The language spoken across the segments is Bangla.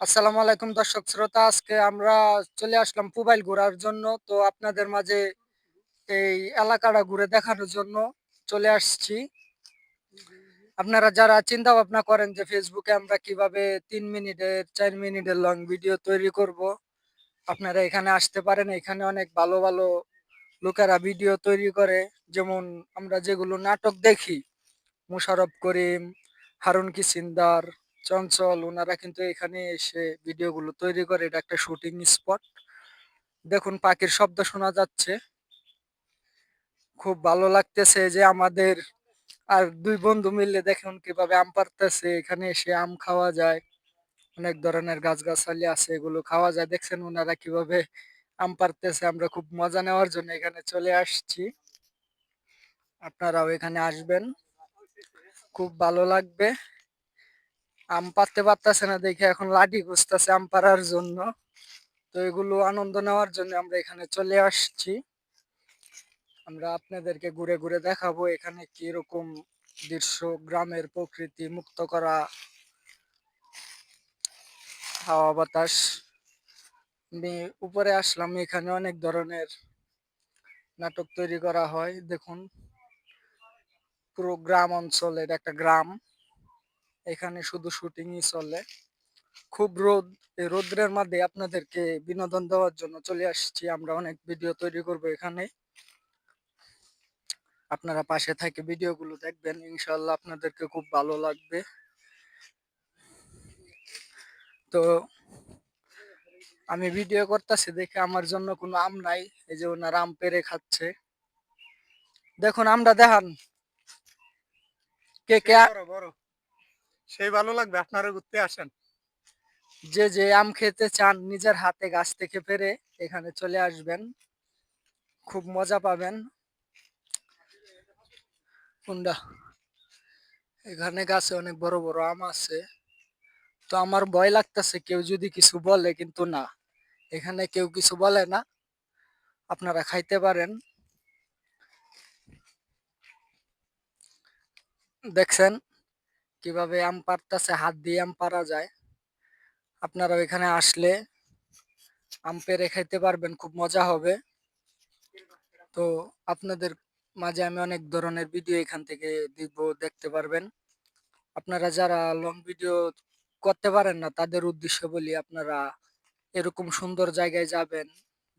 আসসালামু আলাইকুম দর্শক শ্রোতা, আজকে আমরা চলে আসলাম পুবাইল ঘোরার জন্য। তো আপনাদের মাঝে এই এলাকাটা ঘুরে দেখানোর জন্য চলে আসছি। আপনারা যারা চিন্তা ভাবনা করেন যে ফেসবুকে আমরা কীভাবে তিন মিনিটের, চার মিনিটের লং ভিডিও তৈরি করব, আপনারা এখানে আসতে পারেন। এখানে অনেক ভালো ভালো লোকেরা ভিডিও তৈরি করে। যেমন আমরা যেগুলো নাটক দেখি মুশারফ করিম, হারুন কিসিন্দার চঞ্চল ওনারা কিন্তু এখানে এসে ভিডিওগুলো তৈরি করে। এটা একটা শুটিং স্পট দেখুন, পাখির শব্দ শোনা যাচ্ছে। খুব ভালো লাগতেছে যে আমাদের আর দুই বন্ধু মিললে দেখুন কীভাবে আম পারতেছে এখানে এসে আম খাওয়া যায়। অনেক ধরনের গাছগাছালি আছে, এগুলো খাওয়া যায়। দেখছেন ওনারা কীভাবে আম পারতেছে আমরা খুব মজা নেওয়ার জন্য এখানে চলে আসছি। আপনারাও এখানে আসবেন। খুব ভালো লাগবে। আম পারতে পারতেছে না দেখে এখন লাঠি খুঁজতেছে আম পাড়ার জন্য। তো এগুলো আনন্দ নেওয়ার জন্য আমরা এখানে চলে আসছি। আমরা আপনাদেরকে ঘুরে ঘুরে দেখাবো এখানে কীরকম দৃশ্য, গ্রামের প্রকৃতি, মুক্ত করা, হাওয়া বাতাস। উপরে আসলাম, এখানে অনেক ধরনের নাটক তৈরি করা হয়। দেখুন, পুরো গ্রাম অঞ্চলের একটা গ্রাম। এখানে শুধু শুটিংই চলে। খুব রোদ, এই রোদ্রের মধ্যে আপনাদেরকে বিনোদন দেওয়ার জন্য চলে আসছি। আমরা অনেক ভিডিও তৈরি করব এখানে। আপনারা পাশে থেকে ভিডিওগুলো দেখবেন। ইনশাল্লাহ আপনাদেরকে খুব ভালো লাগবে। তো আমি ভিডিও করতেছি দেখে আমার জন্য কোনো আম নাই। এই যে ওনার আম পেরে খাচ্ছে। দেখুন আমরা দেখান। কে কে? বড় বড়। সেই ভালো লাগবে, আপনারা ঘুরতে আসেন। যে যে আম খেতে চান, নিজের হাতে গাছ থেকে পেরে এখানে চলে আসবেন। খুব মজা পাবেন। কুন্ডা এখানে গাছে অনেক বড় বড় আম আছে। তো আমার ভয় লাগতেছে, কেউ যদি কিছু বলে, কিন্তু না। এখানে কেউ কিছু বলে না। আপনারা খাইতে পারেন। দেখছেন? কীভাবে আম পারতেছে, হাত দিয়ে আম পারা যায়। আপনারা এখানে আসলে আম পেরে খাইতে পারবেন, খুব মজা হবে। তো আপনাদের মাঝে আমি অনেক ধরনের ভিডিও এখান থেকে দিব, দেখতে পারবেন। আপনারা যারা লং ভিডিও করতে পারেন না, তাদের উদ্দেশ্য বলি, আপনারা এরকম সুন্দর জায়গায় যাবেন,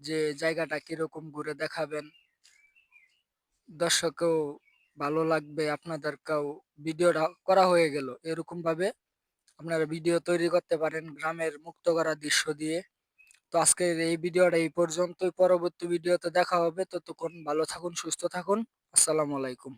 যে জায়গাটা কীরকম ঘুরে দেখাবেন। দর্শকেও ভালো লাগবে আপনাদের আপনাদেরকেও ভিডিওটা করা হয়ে গেল। এরকম ভাবে আপনারা ভিডিও তৈরি করতে পারেন গ্রামের মুক্ত করা দৃশ্য দিয়ে। তো আজকের এই ভিডিওটা এই পর্যন্তই। পরবর্তী ভিডিওতে দেখা হবে। ততক্ষণ ভালো থাকুন, সুস্থ থাকুন। আসসালামু আলাইকুম।